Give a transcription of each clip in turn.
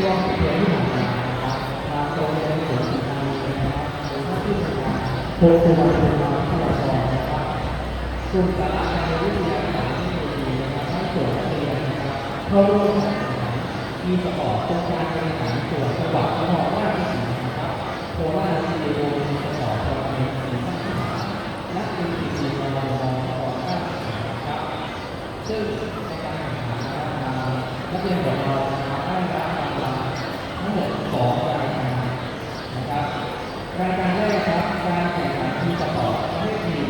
ช่วงเดือนที่ผ่านมานะครับทางโรงเรียนสวนสุนทรนะครับหรือว่าที่ทำงานโพธิ์สุวรรณเป็นมาที่เราบอกนะครับกลุ่มตลาดการวิทยาศาสตร์ที่ดีนะครับให้งส่วนนักเรียนนะครับเข้าร่วมแข่งขันมีสปอร์ตโครงการบริหารส่วนจังหวัดนครราชสีมานะครับโคราชซีโอมีสปอร์ตโครงการสีสังหารและมีทีมงานรองนครราชสีมานะครับซึ่งในการแข่งขันนะครับนักเรียนของเรานะครับได้รับรางวัลทั้งหมดสองรายการนะครับ รายการแรกครับการแข่งขันทีมสปอร์ตประเภททีม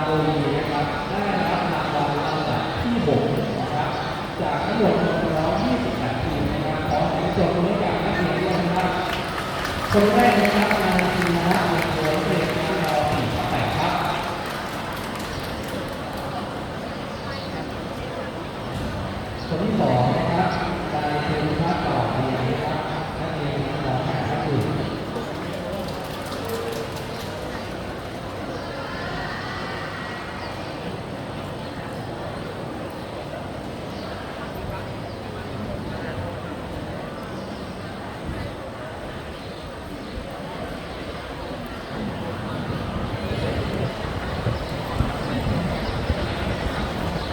ROV นะครับได้รับรางวัลลำดับที่หกนะครับ จาก ทั้งหมด128ทีมนะครับขอเสียงปรบมือให้กับนักเรียนด้วยนะครับคนแรกนะครับนายธีรนัทวงศ์โสเศษ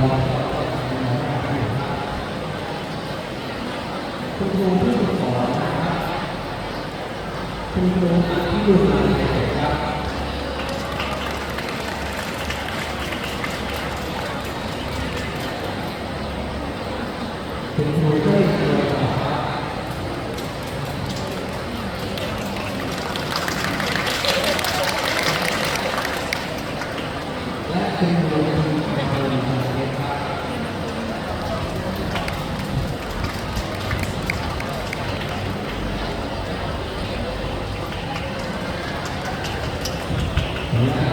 คุณครูผู้ฝึกสอนนะครับคุณครูที่ดูแลเด็กๆครับคุณครูช่วยตรวจสอบครับและคุณครู นี้